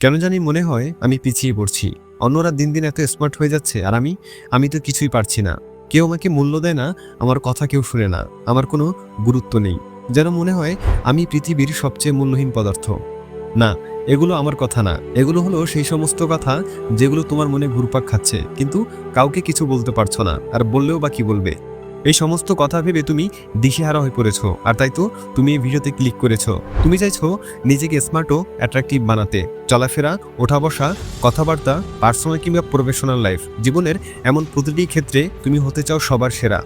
কেন জানি মনে হয় আমি পিছিয়ে পড়ছি। অন্যরা দিন দিন এত স্মার্ট হয়ে যাচ্ছে আর আমি আমি তো কিছুই পারছি না। কেউ আমাকে মূল্য দেয় না, আমার কথা কেউ শুনে না, আমার কোনো গুরুত্ব নেই। যেন মনে হয় আমি পৃথিবীর সবচেয়ে মূল্যহীন পদার্থ। না, এগুলো আমার কথা না। এগুলো হলো সেই সমস্ত কথা যেগুলো তোমার মনে ঘুরপাক খাচ্ছে। কিন্তু কাউকে কিছু বলতে পারছ না, আর বললেও বা কি বলবে? এই সমস্ত কথা ভেবে তুমি দিশেহারা হয়ে পড়েছো। আর তাই তো তুমি এই ভিডিওতে ক্লিক করেছ। তুমি চাইছো নিজেকে স্মার্ট ও অ্যাট্রাকটিভ বানাতে। চলাফেরা ওঠা বসা কথাবার্তা পার্সোনাল কিংবা প্রফেশনাল লাইফ জীবনের এমন প্রতিটি ক্ষেত্রে তুমি হতে চাও সবার সেরা।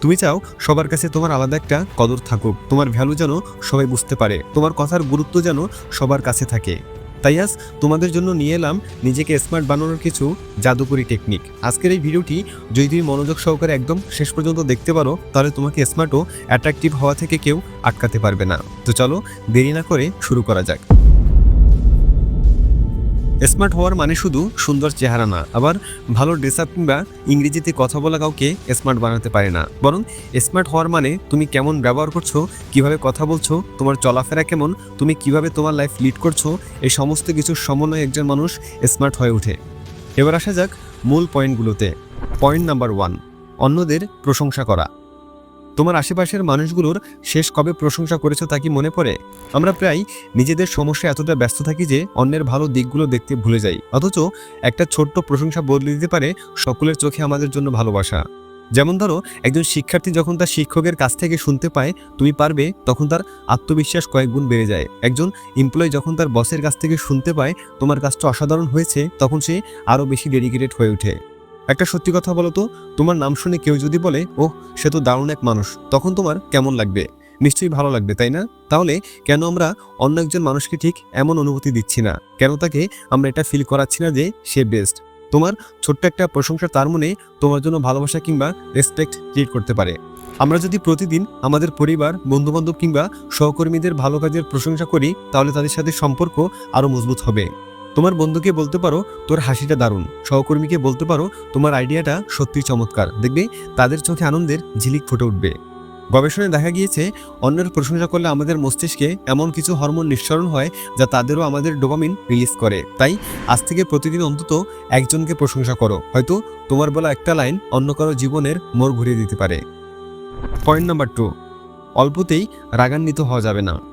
তুমি চাও সবার কাছে তোমার আলাদা একটা কদর থাকুক। তোমার ভ্যালু যেন সবাই বুঝতে পারে। তোমার কথার গুরুত্ব যেন সবার কাছে থাকে। তাই আজ তোমাদের জন্য নিয়ে এলাম নিজেকে স্মার্ট বানানোর কিছু জাদুকরি টেকনিক আজকের এই ভিডিওটি যদি তুমি মনোযোগ সহকারে একদম শেষ পর্যন্ত দেখতে পারো, তাহলে তোমাকে স্মার্টও অ্যাট্রাকটিভ হওয়া থেকে কেউ আটকাতে পারবে না। তো চলো দেরি না করে শুরু করা যাক। স্মার্ট হওয়ার মানে শুধু সুন্দর চেহারা না, আবার ভালো ড্রেস আপ কিংবা ইংরেজিতে কথা বলা কাউকে স্মার্ট বানাতে পারে না। বরং স্মার্ট হওয়ার মানে তুমি কেমন ব্যবহার করছ, কীভাবে কথা বলছো, তোমার চলাফেরা কেমন, তুমি কীভাবে তোমার লাইফ লিড করছ, এই সমস্ত কিছুর সমন্বয়ে একজন মানুষ স্মার্ট হয়ে ওঠে। এবার আসা যাক মূল পয়েন্টগুলোতে পয়েন্ট নাম্বার ওয়ান অন্যদের প্রশংসা করা। তোমার আশেপাশের মানুষগুলোর শেষ কবে প্রশংসা করেছ তা কি মনে পড়ে? আমরা প্রায় নিজেদের সমস্যা এতটা ব্যস্ত থাকি যে অন্যের ভালো দিকগুলো দেখতে ভুলে যাই। অথচ একটা ছোট্ট প্রশংসা বদলে দিতে পারে সকলের চোখে আমাদের জন্য ভালোবাসা। যেমন ধরো, একজন শিক্ষার্থী যখন তার শিক্ষকের কাছ থেকে শুনতে পায়, তুমি পারবে, তখন তার আত্মবিশ্বাস কয়েক গুণ বেড়ে যায়। একজন এমপ্লয়ি যখন তার বসের কাছ থেকে শুনতে পায়, তোমার কাজটা অসাধারণ হয়েছে, তখন সে আরও বেশি ডেডিকেটেড হয়ে ওঠে। একটা সত্যি কথা বলো তো, তোমার নাম শুনে কেউ যদি বলে, ওহ, সে তো দারুণ এক মানুষ, তখন তোমার কেমন লাগবে? নিশ্চয়ই ভালো লাগবে, তাই না? তাহলে কেন আমরা অন্য একজন মানুষকে ঠিক এমন অনুভূতি দিচ্ছি না? কেন তাকে আমরা এটা ফিল করাচ্ছি না যে সে বেস্ট তোমার ছোট্ট একটা প্রশংসা তার মনে তোমার জন্য ভালোবাসা কিংবা রেসপেক্ট ক্রিয়েট করতে পারে। আমরা যদি প্রতিদিন আমাদের পরিবার, বন্ধুবান্ধব কিংবা সহকর্মীদের ভালো কাজের প্রশংসা করি, তাহলে তাদের সাথে সম্পর্ক আরও মজবুত হবে। তোমার বন্ধুকে বলতে পারো, তোর হাসিটা দারুণ। সহকর্মীকে বলতে পারো, তোমার আইডিয়াটা সত্যি চমৎকার। দেখবে, তাদের চোখে আনন্দের ঝিলিক ফুটে উঠবে। গবেষণায় দেখা গিয়েছে, অন্যের প্রশংসা করলে আমাদের মস্তিষ্কে এমন কিছু হরমোন নিঃসরণ হয়, যা তাদেরও আমাদের ডোপামিন রিলিজ করে। তাই, আজ থেকে প্রতিদিন অন্তত একজনকে প্রশংসা করো। হয়তো তোমার বলা একটা লাইন অন্য কারও জীবনের মোড় ঘুরিয়ে দিতে পারে। পয়েন্ট নাম্বার টু, অল্পতেই রাগান্বিত হওয়া যাবে না।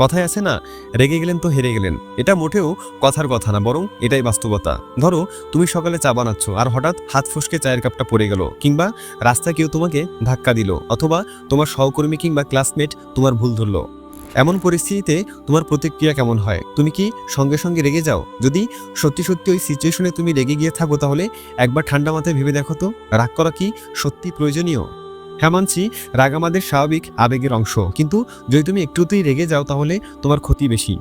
কথায় আছে না, রেগে গেলেন তো হেরে গেলেন। এটা মোটেও কথার কথা না, বরং এটাই বাস্তবতা। ধরো, তুমি সকালে চা বানাচ্ছ, আর হঠাৎ হাত ফসকে চায়ের কাপটা পড়ে গেল, কিংবা রাস্তায় কেউ তোমাকে ধাক্কা দিল, অথবা তোমার সহকর্মী কিংবা ক্লাসমেট তোমার ভুল ধরলো। এমন পরিস্থিতিতে তোমার প্রতিক্রিয়া কেমন হয়? তুমি কি সঙ্গে সঙ্গে রেগে যাও? যদি সত্যি সত্যি ওই সিচুয়েশনে তুমি রেগে গিয়ে থাকো, তাহলে একবার ঠান্ডা মাথায় ভেবে দেখো তো। রাগ করা কি সত্যি প্রয়োজনীয়? হ্যাঁ মানছি, রাগ আমাদের স্বাভাবিক আবেগের অংশ। কিন্তু যদি তুমি একটুতেই রেগে যাও তাহলে তোমার ক্ষতি বেশি।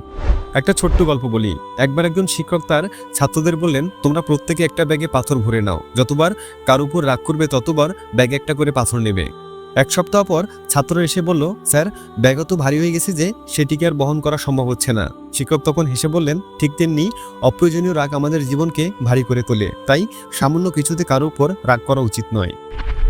একটা ছোট্ট গল্প বলি। একবার একজন শিক্ষক তার ছাত্রদের বললেন, তোমরা প্রত্যেকে একটা ব্যাগে পাথর ভরে নাও। যতবার কার উপর রাগ করবে ততবার ব্যাগে একটা করে পাথর নেবে। এক সপ্তাহ পর ছাত্র এসে বলল, স্যার ব্যাগ তো ভারী হয়ে গেছে যে সেটিকে আর বহন করা সম্ভব হচ্ছে না। শিক্ষক তখন হেসে বললেন, ঠিক তেমনি অপ্রয়োজনীয় রাগ আমাদের জীবনকে ভারী করে তোলে। তাই সামান্য কিছুতে কারও উপর রাগ করা উচিত নয়।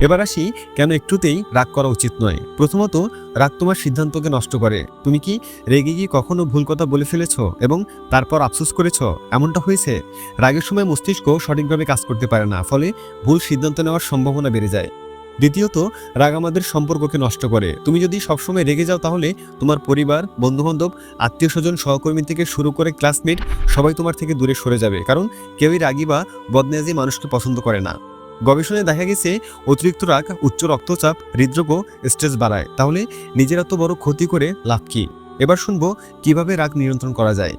এবার আসি কেন একটুতেই রাগ করা উচিত নয়। প্রথমত, রাগ তোমার সিদ্ধান্তকে নষ্ট করে। তুমি কি রেগে গিয়ে কখনো ভুল কথা বলে ফেলেছ এবং তারপর আফসোস করেছ? এমনটা হয়েছে? রাগের সময় মস্তিষ্ক সঠিকভাবে কাজ করতে পারে না, ফলে ভুল সিদ্ধান্ত নেওয়ার সম্ভাবনা বেড়ে যায়। দ্বিতীয়ত, রাগ আমাদের সম্পর্ককে নষ্ট করে। তুমি যদি সবসময় রেগে যাও তাহলে তোমার পরিবার, বন্ধুবান্ধব আত্মীয় স্বজন সহকর্মী থেকে শুরু করে ক্লাসমেট সবাই তোমার থেকে দূরে সরে যাবে। কারণ কেউই রাগী বা বদমেজাজি মানুষকে পছন্দ করে না। গবেষণায় দেখা গেছে, অতিরিক্ত রাগ, উচ্চ রক্তচাপ, হৃদরোগ স্ট্রেস বাড়ায়। তাহলে নিজের এত বড় ক্ষতি করে লাভ কী? এবার শুনব, কীভাবে রাগ নিয়ন্ত্রণ করা যায়?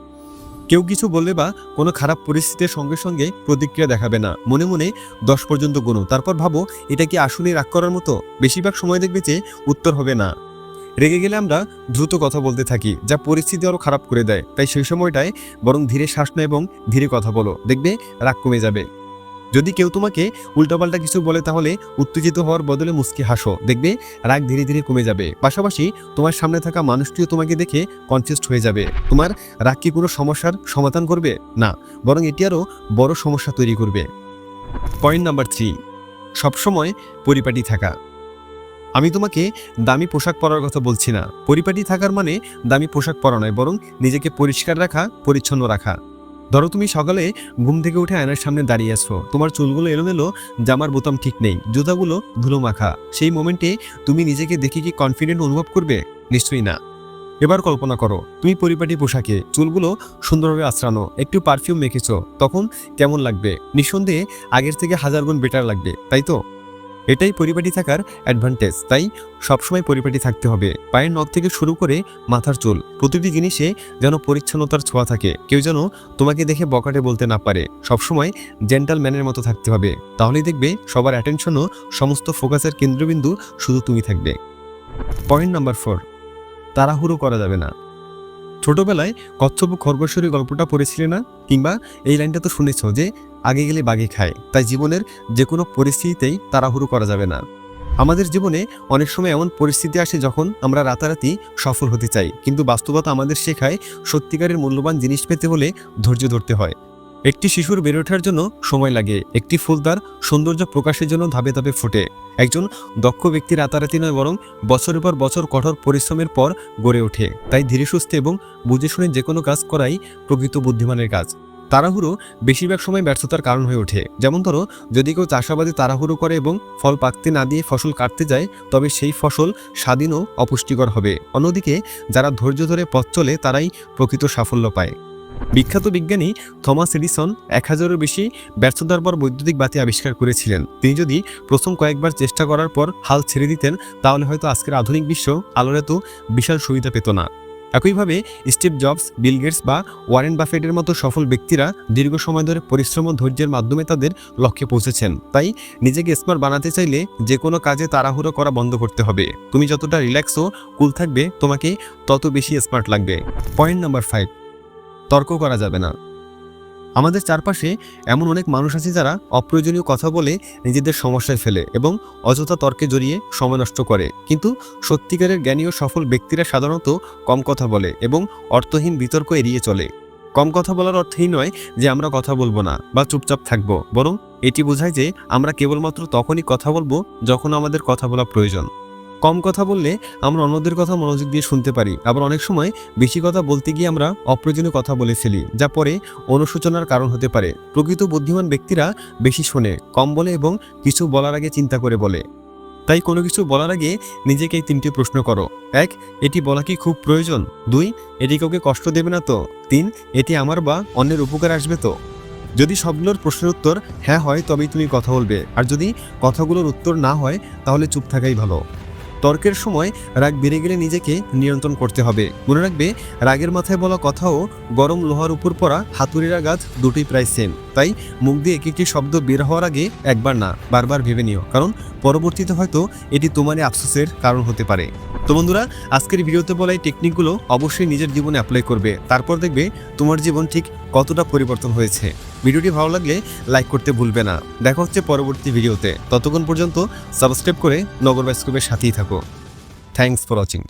কেউ কিছু বললে বা কোনো খারাপ পরিস্থিতির সঙ্গে সঙ্গে প্রতিক্রিয়া দেখাবে না। মনে মনে দশ পর্যন্ত গুনো। তারপর ভাবো, এটা কি আসলে রাগ করার মতো? বেশিরভাগ সময় দেখবে যে উত্তর হবে না। রেগে গেলে আমরা দ্রুত কথা বলতে থাকি, যা পরিস্থিতি আরও খারাপ করে দেয়। তাই সেই সময়টায় বরং ধীরে শ্বাস নেয় এবং ধীরে কথা বলো। দেখবে রাগ কমে যাবে। যদি কেউ তোমাকে উল্টাপাল্টা কিছু বলে তাহলে উত্তেজিত হওয়ার বদলে মুস্কি হাসো। দেখবে রাগ ধীরে ধীরে কমে যাবে। পাশাপাশি তোমার সামনে থাকা মানুষটিও তোমাকে দেখে কনসিয়েস্ট হয়ে যাবে। তোমার রাগ কি কোনো সমস্যার সমাধান করবে? না, বরং এটি আরও বড় সমস্যা তৈরি করবে। পয়েন্ট নাম্বার থ্রি, সবসময় পরিপাটি থাকা। আমি তোমাকে দামি পোশাক পরার কথা বলছি না। পরিপাটি থাকার মানে দামি পোশাক পরা নয়, বরং নিজেকে পরিষ্কার রাখা, পরিচ্ছন্ন রাখা। ধরো তুমি সকালে ঘুম থেকে উঠে আয়নার সামনে দাঁড়িয়ে আছো। তোমার চুলগুলো এলোমেলো, জামার বোতাম ঠিক নেই। জুতাগুলো ধুলো মাখা। সেই মোমেন্টে তুমি নিজেকে দেখে কি কনফিডেন্ট অনুভব করবে? নিশ্চয়ই না। এবার কল্পনা করো, তুমি পরিপাটি পোশাকে চুলগুলো সুন্দরভাবে আশ্রানো একটু পারফিউম মেখেছো, তখন কেমন লাগবে? নিঃসন্দেহে আগের থেকে হাজার গুণ বেটার লাগবে, তাই তো? এটাই পরিপাটি থাকার অ্যাডভান্টেজ তাই সবসময় পরিপাটি থাকতে হবে। পায়ের নখ থেকে শুরু করে মাথার চুল, প্রতিটি জিনিসে যেন পরিচ্ছন্নতার ছোঁয়া থাকে। কেউ যেন তোমাকে দেখে বকাটে বলতে না পারে। সবসময় জেন্টালম্যানের মতো থাকতে হবে। তাহলেই দেখবে সবার অ্যাটেনশনও সমস্ত ফোকাসের কেন্দ্রবিন্দু শুধু তুমি থাকবে। পয়েন্ট নাম্বার ফোর তাড়াহুড়ো করা যাবে না। ছোটবেলায় কচ্ছপ খরগোশরী গল্পটা পড়েছিলে না? কিংবা এই লাইনটা তো শুনেছ যে আগে গেলে বাগে খায়। তাই জীবনের যে কোনো পরিস্থিতিতেই তাড়াহুড়ো করা যাবে না। আমাদের জীবনে অনেক সময় এমন পরিস্থিতি আসে যখন আমরা রাতারাতি সফল হতে চাই। কিন্তু বাস্তবতা আমাদের শেখায় সত্যিকারের মূল্যবান জিনিস পেতে হলে ধৈর্য ধরতে হয়। একটি শিশুর বেড়ে ওঠার জন্য সময় লাগে। একটি ফুল তার সৌন্দর্য প্রকাশের জন্য ধাপে ধাপে ফোটে। একজন দক্ষ ব্যক্তি রাতারাতি নয়, বরং বছরের পর বছর কঠোর পরিশ্রমের পর গড়ে ওঠে। তাই ধীরে সুস্থে এবং বুঝে শুনে যে কোনো কাজ করাই প্রকৃত বুদ্ধিমানের কাজ। তাড়াহুড়ো বেশিরভাগ সময় ব্যর্থতার কারণ হয়ে ওঠে। যেমন ধরো, যদি কেউ চাষাবাদে তাড়াহুড়ো করে এবং ফল পাকতে না দিয়ে ফসল কাটতে যায়, তবে সেই ফসল স্বাধীন ও অপুষ্টিকর হবে। অন্যদিকে, যারা ধৈর্য ধরে পথ চলে, তারাই প্রকৃত সাফল্য পায়। বিখ্যাত বিজ্ঞানী থমাস এডিসন এক হাজারের বেশি ব্যর্থতার পর বৈদ্যুতিক বাতি আবিষ্কার করেছিলেন। তিনি যদি প্রথম কয়েকবার চেষ্টা করার পর হাল ছেড়ে দিতেন, তাহলে হয়তো আজকের আধুনিক বিশ্ব আলোর এত বিশাল সুবিধা পেত না। একইভাবে স্টিভ জবস, বিল গেটস বা ওয়ারেন বাফেটের মতো সফল ব্যক্তিরা দীর্ঘ সময় ধরে পরিশ্রম ও ধৈর্যের মাধ্যমে তাদের লক্ষ্যে পৌঁছেছেন। তাই নিজেকে স্মার্ট বানাতে চাইলে যে কোনো কাজে তাড়াহুড়ো করা বন্ধ করতে হবে। তুমি যতটা রিল্যাক্স ও কুল থাকবে, তোমাকে তত বেশি স্মার্ট লাগবে। পয়েন্ট নাম্বার ফাইভ তর্ক করা যাবে না। আমাদের চারপাশে এমন অনেক মানুষ আছে যারা অপ্রয়োজনীয় কথা বলে নিজেদের সমস্যায় ফেলে এবং অযথা তর্কে জড়িয়ে সময় নষ্ট করে। কিন্তু সত্যিকারের জ্ঞানী ও সফল ব্যক্তিরা সাধারণত কম কথা বলে এবং অর্থহীন বিতর্ক এড়িয়ে চলে। কম কথা বলার অর্থই নয় যে আমরা কথা বলব না বা চুপচাপ থাকব, বরং এটি বোঝায় যে আমরা কেবলমাত্র তখনই কথা বলব যখন আমাদের কথা বলা প্রয়োজন। কম কথা বললে আমরা অন্যদের কথা মনোযোগ দিয়ে শুনতে পারি। আবার অনেক সময় বেশি কথা বলতে গিয়ে আমরা অপ্রয়োজনীয় কথা বলে ফেলি, যা পরে অনুশোচনার কারণ হতে পারে। প্রকৃত বুদ্ধিমান ব্যক্তিরা বেশি শোনে, কম বলে এবং কিছু বলার আগে চিন্তা করে বলে। তাই কোনো কিছু বলার আগে নিজেকে এই তিনটি প্রশ্ন করো। এক, এটি বলা কি খুব প্রয়োজন? দুই, এটি কাউকে কষ্ট দেবে না তো? তিন, এটি আমার বা অন্যের উপকার আসবে তো? যদি সবগুলোর প্রশ্নের উত্তর হ্যাঁ হয় তবেই তুমি কথা বলবে। আর যদি কথাগুলোর উত্তর না হয়, তাহলে চুপ থাকাই ভালো। তর্কের সময় রাগ বেড়ে গেলে নিজেকে নিয়ন্ত্রণ করতে হবে। মনে রাখবে, রাগের মাথায় বলা কথাও গরম লোহার উপর পড়া হাতুড়ির আঘাত দুটোই প্রায় সেম তাই মুখ দিয়ে এক একটি শব্দ বের হওয়ার আগে একবার না, বারবার ভেবে নিও। কারণ পরবর্তীতে হয়তো এটি তোমারই আফসোসের কারণ হতে পারে। তো বন্ধুরা, আজকের ভিডিওতে বলা এই টেকনিকগুলো অবশ্যই নিজের জীবনে অ্যাপ্লাই করবে। তারপর দেখবে তোমার জীবন ঠিক কতটা পরিবর্তন হয়েছে। ভিডিওটি ভালো লাগলে লাইক করতে ভুলবে না। দেখা হচ্ছে পরবর্তী ভিডিওতে। ততক্ষণ পর্যন্ত সাবস্ক্রাইব করে নগর বাইস্কোপের সাথেই থাকো। Thanks for watching